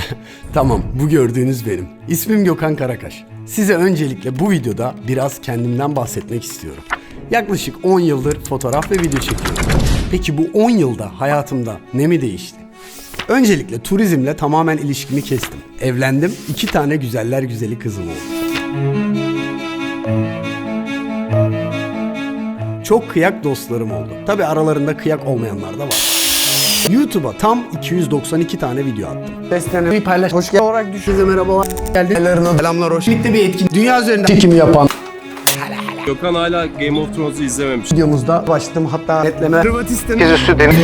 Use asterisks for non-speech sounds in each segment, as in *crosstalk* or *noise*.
*laughs* tamam, bu gördüğünüz benim. İsmim Gökhan Karakaş. Size öncelikle bu videoda biraz kendimden bahsetmek istiyorum. Yaklaşık 10 yıldır fotoğraf ve video çekiyorum. Peki bu 10 yılda hayatımda ne mi değişti? Öncelikle turizmle tamamen ilişkimi kestim. Evlendim, iki tane güzeller güzeli kızım oldu. Çok kıyak dostlarım oldu. Tabi aralarında kıyak olmayanlar da var. YouTube'a tam 292 tane video attım. Seslerini paylaş. Hoş geldin. olarak düşün. Herkese merhabalar. Geldi. Ellerine Selamlar hoş. Birlikte bir etkin. Dünya üzerinde çekimi yapan Gökhan hala Game of Thrones'u izlememiş. videomuzda başladım hatta netleme. Hırvatistan'ın üstü deniz.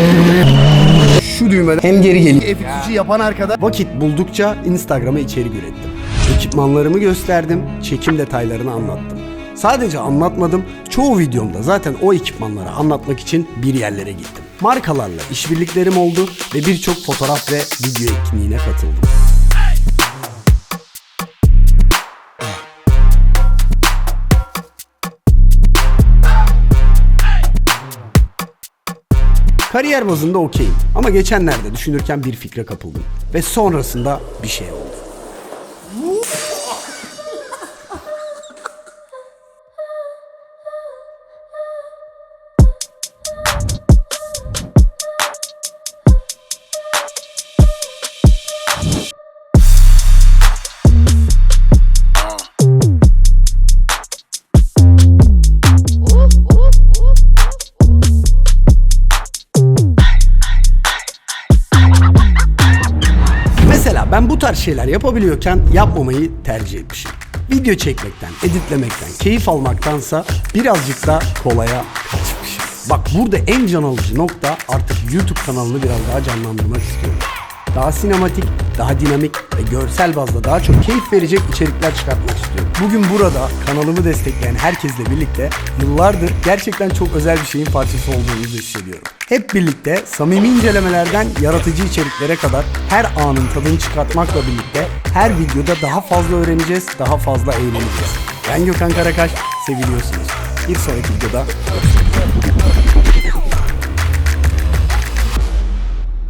Şu düğmeden hem geri geliyor. F3'ü yapan arkada vakit buldukça Instagram'a içerik ürettim. Ekipmanlarımı gösterdim, çekim detaylarını anlattım. Sadece anlatmadım, çoğu videomda zaten o ekipmanları anlatmak için bir yerlere gittim. Markalarla işbirliklerim oldu ve birçok fotoğraf ve video etkinliğine katıldım. Kariyer bazında okeyim ama geçenlerde düşünürken bir fikre kapıldım ve sonrasında bir şey oldu. Ben bu tarz şeyler yapabiliyorken yapmamayı tercih etmişim. Video çekmekten, editlemekten, keyif almaktansa birazcık da kolaya kaçmışım. Bak burada en can alıcı nokta artık YouTube kanalını biraz daha canlandırmak istiyorum. Daha sinematik, daha dinamik ve görsel bazda daha çok keyif verecek içerikler çıkartmak istiyorum. Bugün burada kanalımı destekleyen herkesle birlikte yıllardır gerçekten çok özel bir şeyin parçası olduğumuzu hissediyorum. Hep birlikte samimi incelemelerden yaratıcı içeriklere kadar her anın tadını çıkartmakla birlikte her videoda daha fazla öğreneceğiz, daha fazla eğleneceğiz. Ben Gökhan Karakaş, seviliyorsunuz. Bir sonraki videoda görüşmek üzere.